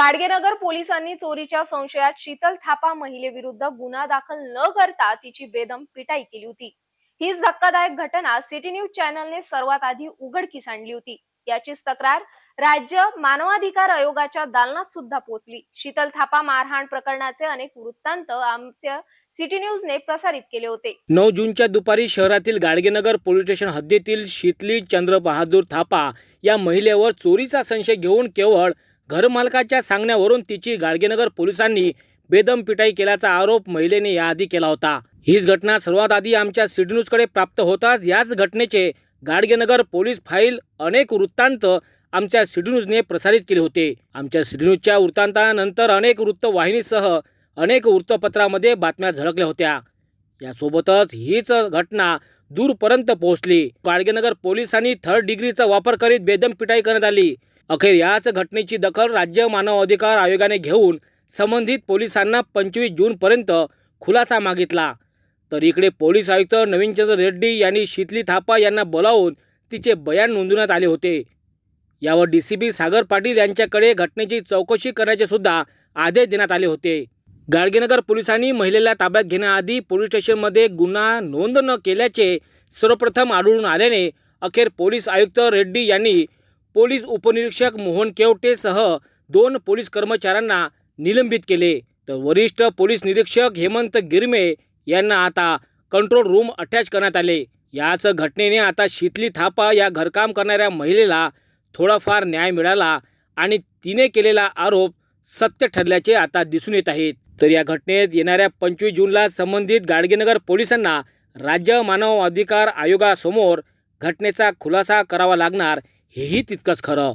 गाडगेनगर पोलिसांनी चोरीच्या संशयात शीतल थापा महिलेविरुद्ध गुन्हा दाखल न करता तिची बेदम पिटाई केली होती. हीच धक्कादायक घटना सिटी न्यूज चॅनलने सर्वात आधी उघडकीस आणली होती. याचीच तक्रार राज्य मानवाधिकार आयोगाच्या दालनात सुद्धा पोहोचली. शीतल थापा मारहाण प्रकरणाचे अनेक वृत्तांत आमच्या सिटी न्यूजने प्रसारित केले होते. नऊ जूनच्या दुपारी शहरातील गाडगेनगर पोलीस स्टेशन हद्दीतील शीतली चंद्र बहादूर थापा या महिलेवर चोरीचा संशय घेऊन केवळ घरमालकाच्या सांगण्यावरून तिची गाडगेनगर पोलिसांनी बेदम पिटाई केल्याचा आरोप महिलेने याआधी केला होता. हीच घटना सर्वात आधी आमच्या सिटी न्यूजकडे प्राप्त होताच याच घटनेचे गाडगेनगर पोलीस फाईल अनेक वृत्तांत आमच्या सिटी न्यूजने प्रसारित केले होते. आमच्या सिटी न्यूजच्या वृत्तांतानंतर अनेक वृत्तवाहिनीसह अनेक वृत्तपत्रामध्ये बातम्या झळकल्या होत्या. यासोबतच हीच घटना दूरपर्यंत पोहोचली. गाडगेनगर पोलिसांनी थर्ड डिग्रीचा वापर करीत बेदम पिटाई करण्यात आली. अखेर याच घटनेची दखल राज्य मानव अधिकार आयोगाने घेऊन संबंधित पोलिसांना पंचवीस जूनपर्यंत खुलासा मागितला. तर इकडे पोलीस आयुक्त नवीनचंद्र रेड्डी यांनी शीतली थापा यांना बोलावून तिचे बयान नोंदवण्यात आले होते. यावर D C P Sagar Patil यांच्याकडे घटनेची चौकशी करण्याचे सुद्धा आदेश देण्यात आले होते. गाडगेनगर पोलिसांनी महिलेला ताब्यात घेण्याआधी पोलीस स्टेशनमध्ये गुन्हा नोंद न केल्याचे सर्वप्रथम आढळून आल्याने अखेर पोलीस आयुक्त रेड्डी यांनी पोलीस उपनिरीक्षक मोहन केवटेसह दोन पोलीस कर्मचाऱ्यांना निलंबित केले. तर वरिष्ठ पोलीस निरीक्षक हेमंत गिरमे यांना आता कंट्रोल रूम अटॅच करण्यात आले. याच घटनेने आता शीतली थापा या घरकाम करणाऱ्या महिलेला थोडाफार न्याय मिळाला आणि तिने केलेला आरोप सत्य ठरल्याचे आता दिसून येत आहेत. तर या घटनेत येणाऱ्या पंचवीस जूनला संबंधित गाडगेनगर पोलिसांना राज्य मानव अधिकार आयोगासमोर घटनेचा खुलासा करावा लागणार हेही तितकंच खरं.